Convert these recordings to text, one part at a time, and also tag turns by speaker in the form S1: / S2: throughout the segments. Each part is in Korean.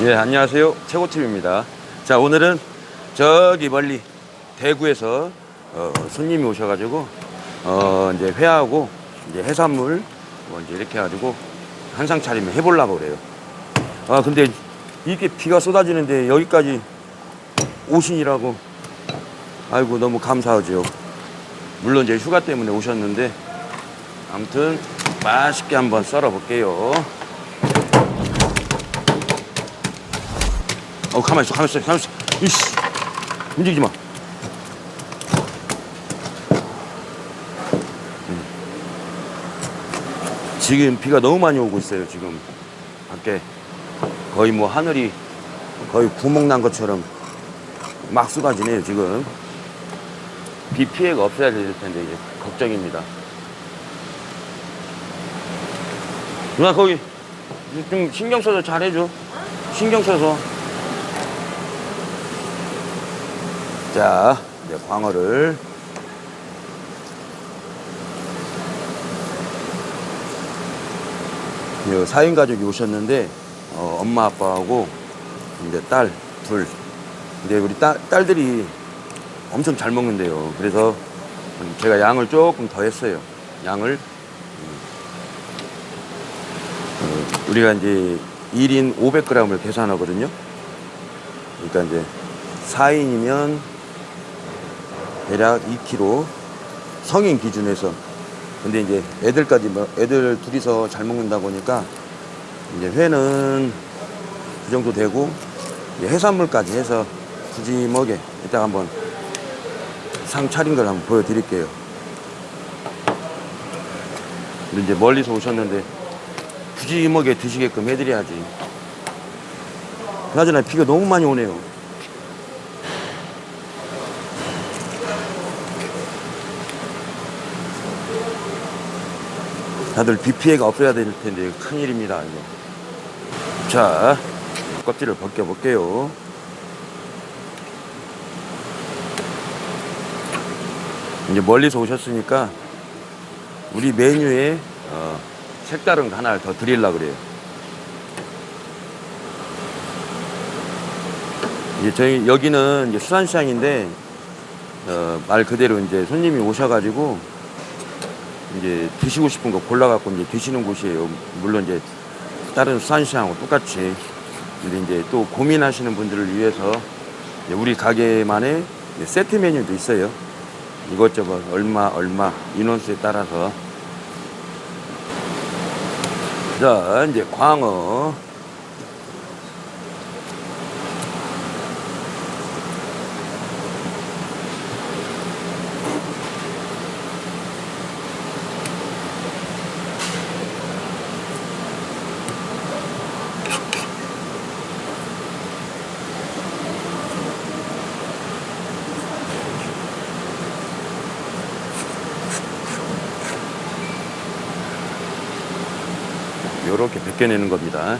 S1: 예, 안녕하세요. 최고TV입니다. 자, 오늘은 저기 멀리 대구에서 어, 손님이 오셔가지고 어, 이제 회하고 이제 해산물 뭐 이제 이렇게 해가지고 한상 차리면 해보려고 그래요. 아, 근데 이렇게 비가 쏟아지는데 여기까지 오신이라고 아이고 너무 감사하죠. 물론 이제 휴가 때문에 오셨는데 아무튼 맛있게 한번 썰어 볼게요. 어 가만 있어 가만 있어 가만 있어 이씨 움직이지 마. 음. 지금 비가 너무 많이 오고 있어요 지금 밖에 거의 뭐 하늘이 거의 구멍 난 것처럼 막 쏟아지네요 지금 비 피해가 없어야 될 텐데 이제 걱정입니다. 누나 거기 좀 신경 써서 잘해줘. 신경 써서. 자, 이제 광어를 이 사인 가족이 오셨는데 어, 엄마 아빠하고 이제 딸 둘. 근데 우리 딸 딸들이 엄청 잘 먹는데요. 그래서 제가 양을 조금 더 했어요. 양을 어, 우리가 이제 1인 500g을 계산하거든요. 그러니까 이제 4인이면 대략 2kg 성인 기준에서 근데 이제 애들까지 뭐 애들 둘이서 잘 먹는다 보니까 이제 회는 그 정도 되고 해산물까지 해서 푸짐하게 이따가 한번 상 차린 걸 한번 보여드릴게요. 이제 멀리서 오셨는데 푸짐하게 드시게끔 해드려야지. 그나저나 비가 너무 많이 오네요. 다들 비 피해가 없어야 될 텐데 큰일입니다. 이거. 자, 껍질을 벗겨볼게요. 이제 멀리서 오셨으니까 우리 메뉴에 어, 색다른 거 하나를 더 드리려고 그래요. 이제 저희 여기는 이제 수산시장인데 어, 말 그대로 이제 손님이 오셔가지고 이제 드시고 싶은 거 골라갖고 이제 드시는 곳이에요. 물론 이제 다른 수산시장하고 똑같이. 근데 이제 또 고민하시는 분들을 위해서 우리 가게만의 세트 메뉴도 있어요. 이것저것 얼마 얼마 인원수에 따라서 자 이제 광어 요렇게 벗겨내는 겁니다.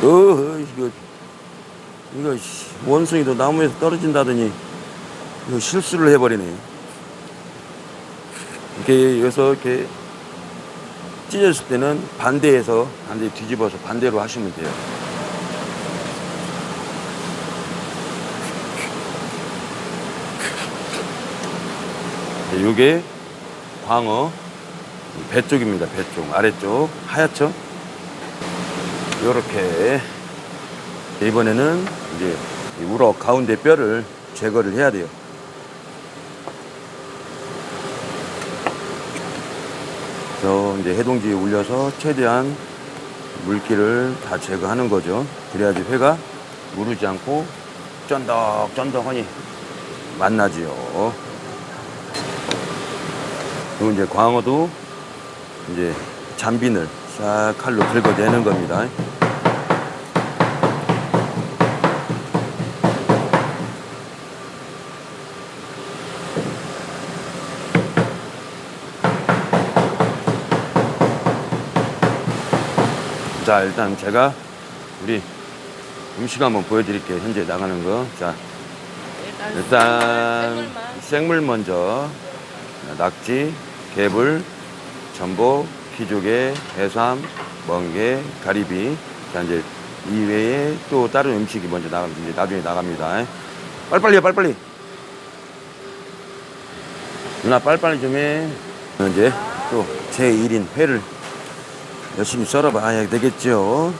S1: 어, 이거, 이거, 씨, 원숭이도 나무에서 떨어진다더니, 이거 실수를 해버리네. 이렇게, 여기서 이렇게 찢어질 때는 반대에서 반대 뒤집어서 반대로 하시면 돼요. 이게 네, 광어 배 쪽입니다. 배 쪽, 아래쪽 하얗죠? 요렇게 이번에는 이제 이 우럭 가운데 뼈를 제거를 해야 돼요. 저 이제 해동지에 올려서 최대한 물기를 다 제거하는 거죠. 그래야지 회가 무르지 않고 쫀득쫀득하니 맛나지요. 그리고 이제 광어도 이제 잔빈을 싹 칼로 긁어내는 겁니다. 자 일단 제가 우리 음식 한번 보여드릴게요. 현재 나가는 거. 자, 일단 생물 먼저 낙지, 개불, 전복, 키조개, 해삼, 멍게, 가리비. 자 이제 이외에 또 다른 음식이 먼저 이제 나중에 나갑니다. 빨리빨리요, 빨리빨리. 누나 빨리빨리 좀 해. 이제 또 제 1인 회를 열심히 썰어봐야 되겠죠.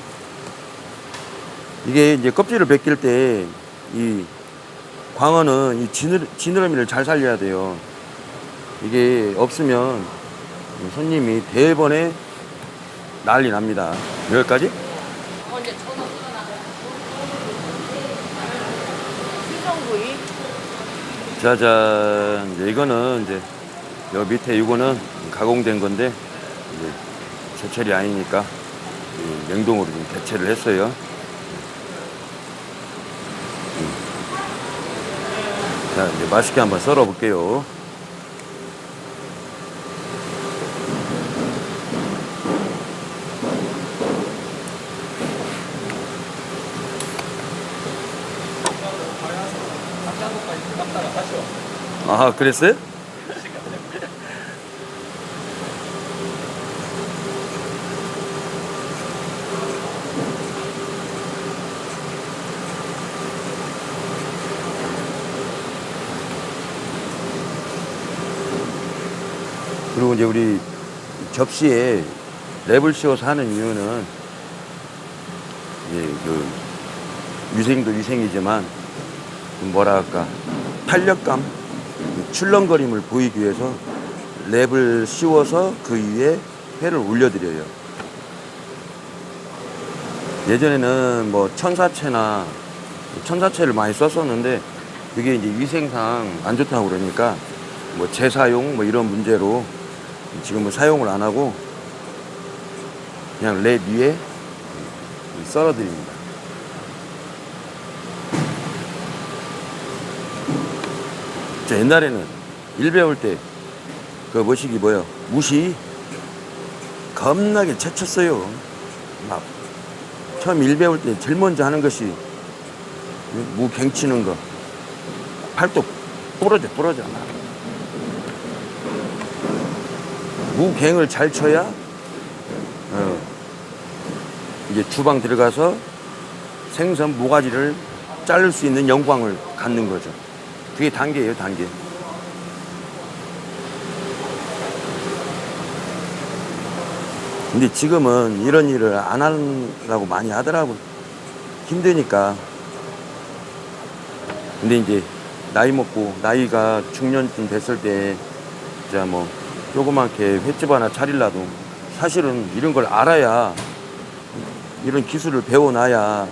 S1: 이게 이제 껍질을 벗길 때 이 광어는 이 지느러, 지느러미를 잘 살려야 돼요. 이게 없으면 손님이 대번에 난리 납니다. 여기까지? 짜잔. 이제 이거는 이제 여 밑에 이거는 가공된 건데 제철이 아니니까 이 냉동으로 좀 대체를 했어요. 음. 자, 이제 맛있게 한번 썰어 볼게요. 아, 그랬어요? 그리고 이제 우리 접시에 랩을 씌워서 하는 이유는 이제 그 위생도 위생이지만 좀 뭐랄까 탄력감, 출렁거림을 보이기 위해서 랩을 씌워서 그 위에 회를 올려드려요. 예전에는 뭐 천사채나 천사채를 많이 썼었는데 그게 이제 위생상 안 좋다고 그러니까 뭐 재사용 뭐 이런 문제로 지금은 사용을 안 하고 그냥 랩 위에 썰어 드립니다. 저 옛날에는 일 배울 때 그 뭐시기 뭐요 무시 겁나게 채쳤어요. 막 처음 일 배울 때 제일 먼저 하는 것이 무 갱치는 거 팔뚝 부러져 부러져 막. 무갱을 잘 쳐야 어, 이제 주방 들어가서 생선 모가지를 자를 수 있는 영광을 갖는 거죠. 그게 단계예요, 단계. 근데 지금은 이런 일을 안 하려고 많이 하더라고. 힘드니까. 근데 이제 나이 먹고 나이가 중년쯤 됐을 때 진짜 뭐 조그맣게 횟집 하나 차릴라도 사실은 이런 걸 알아야 이런 기술을 배워놔야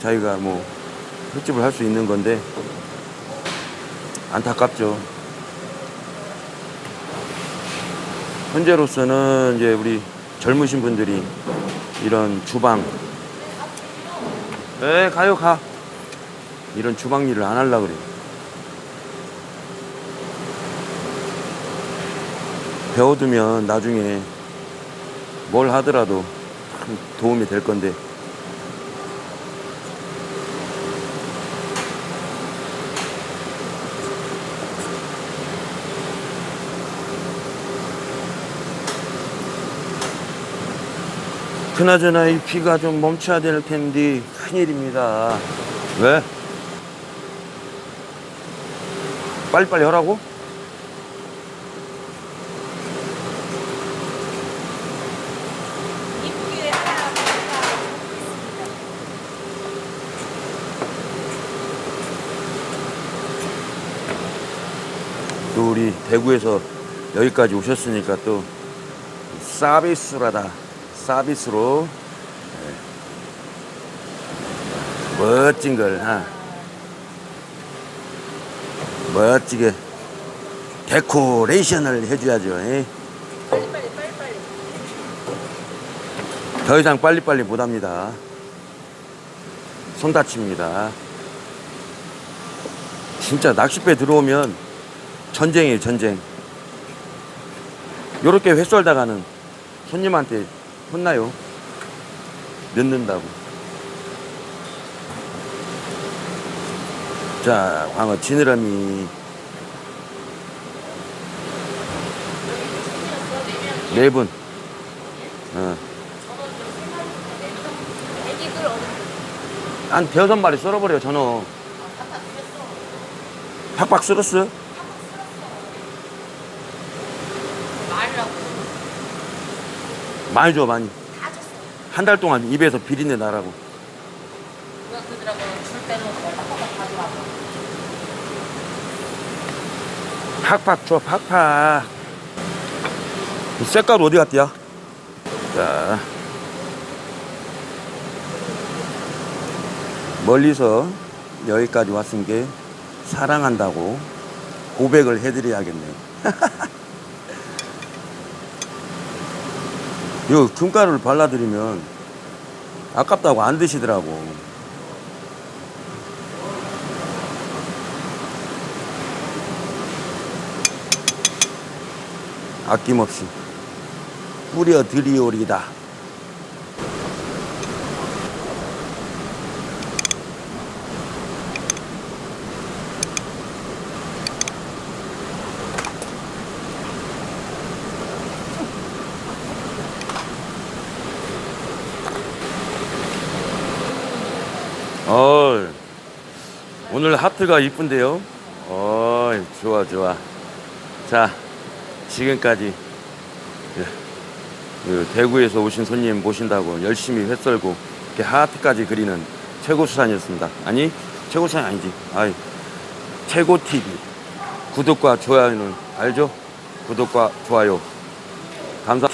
S1: 자기가 뭐 횟집을 할 수 있는 건데 안타깝죠. 현재로서는 이제 우리 젊으신 분들이 이런 주방, 네 가요 가 이런 주방 일을 안 하려 그래요. 배워두면 나중에 뭘 하더라도 참 도움이 될 건데 그나저나 이 비가 좀 멈춰야 될 텐데 큰일입니다. 왜? 빨리빨리 하라고?
S2: 이쁘게 하나 있습니다.
S1: 또 우리 대구에서 여기까지 오셨으니까 또 서비스라다 서비스로 네. 멋진 걸 하. 멋지게 데코레이션을 해줘야죠. 더 이상 빨리빨리 못합니다. 손 다칩니다. 진짜 낚싯배 들어오면 전쟁이에요, 전쟁. 요렇게 회 썰다가는 손님한테 혼나요. 넣는다고. 자, 광어 지느러미 네 분. 어. 한 대여섯 마리 썰어버려, 전어. 팍팍 썰었어?
S2: 말라고
S1: 많이 줘, 많이.
S2: 다 줬어.
S1: 한달 동안 입에서 비린내 나라고.
S2: 줄 때는 가져와서.
S1: 팍팍 줘, 팍팍. 이 색깔 어디 갔디야? 자. 멀리서 여기까지 왔은 게 사랑한다고 고백을 해드려야겠네. 요 금가루를 발라드리면 아깝다고 안 드시더라고. 아낌없이 뿌려 드리오리다. 하트가 이쁜데요. 어, 좋아 좋아. 자, 지금까지 예, 그 대구에서 오신 손님 모신다고 열심히 회 썰고 이렇게 하트까지 그리는 최고 수산이었습니다. 아니 최고 수산이 아니지. 아이 최고 TV 구독과 좋아요는 알죠? 구독과 좋아요 감사.